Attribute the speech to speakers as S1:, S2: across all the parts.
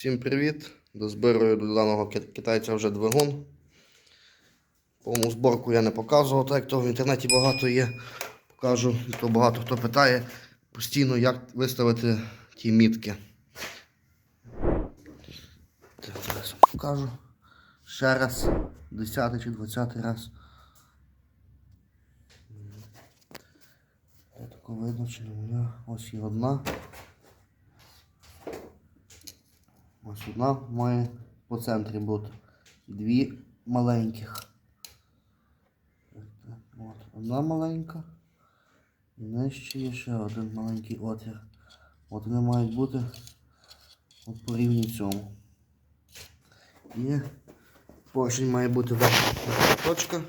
S1: Всім привіт! Дозбирую до даного китайця вже двигун. Повну зборку я не показував, так як того в інтернеті багато є. Покажу, то багато хто питає постійно, як виставити ті мітки. Так, зараз покажу. Ще раз, 10 чи 20 раз. Тако видно, чи не мене. Ось є одна. Ось одна має по центрі бути. Дві маленьких. От одна маленька. І нижче є ще один маленький отвір. От вони мають бути от по рівні цьому. І поршень має бути верхня точка.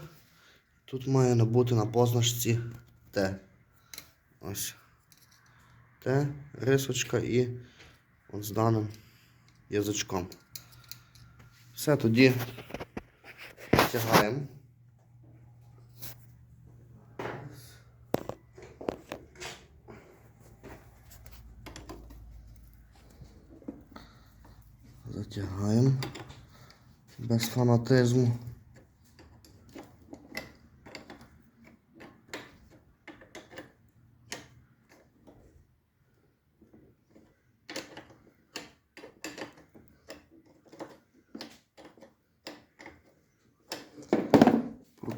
S1: Тут має бути на позначці Т. Ось. Т, рисочка і от з даним язичком. Все, тоді тягаємо. Затягаємо без фанатизму.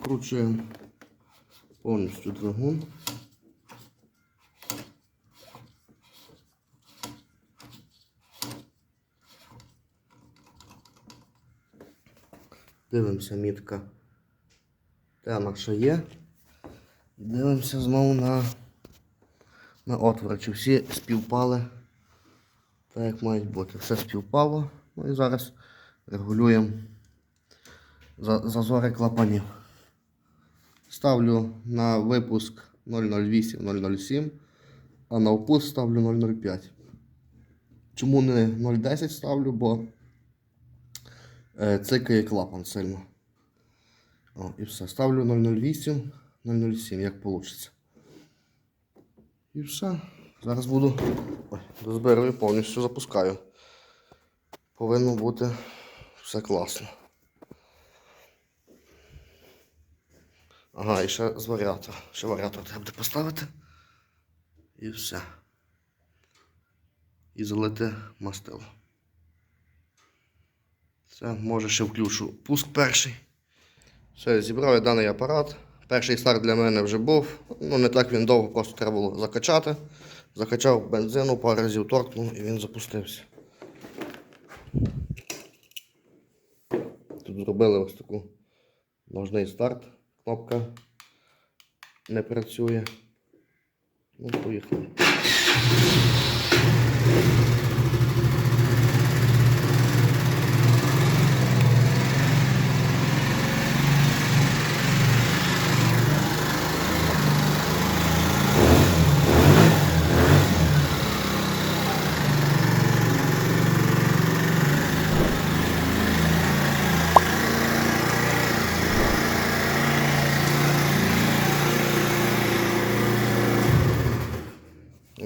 S1: Прокручуємо повністю двигун. Дивимося мітка. Те наша є. Дивимося знову на, на отвори, чи всі співпали так, як мають бути. Все співпало. Ну і зараз регулюємо зазори клапанів. Ставлю на випуск 008-007, а на впуск ставлю 005. Чому не 010 ставлю, бо е, цикає клапан сильно. О, і все. Ставлю 008, 007, як вийде. І все. Зараз буду. Ой, дозбираю, повністю запускаю. Повинно бути все класно. Ага, і ще з варіатора. Ще варіатор треба буде поставити. І все. І залити мастило. Це може ще включу пуск перший. Все, зібрав я даний апарат. Перший старт для мене вже був. Ну, не так він довго, просто треба було закачати. Закачав бензину, пару разів торкнув і він запустився. Тут зробили ось таку ножний старт. Кнопка не працює. Ну, поїхали.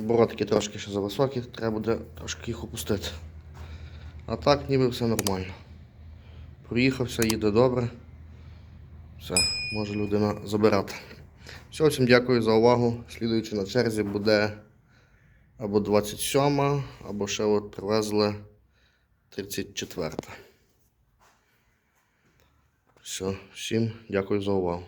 S1: Оборотки трошки ще зависокі, треба буде трошки їх опустити. А так ніби все нормально. Проїхався, їде добре. Все, може людина забирати. Все, всім дякую за увагу. Слідуючи на черзі буде або 27, або ще от привезли 34. Все, всім дякую за увагу.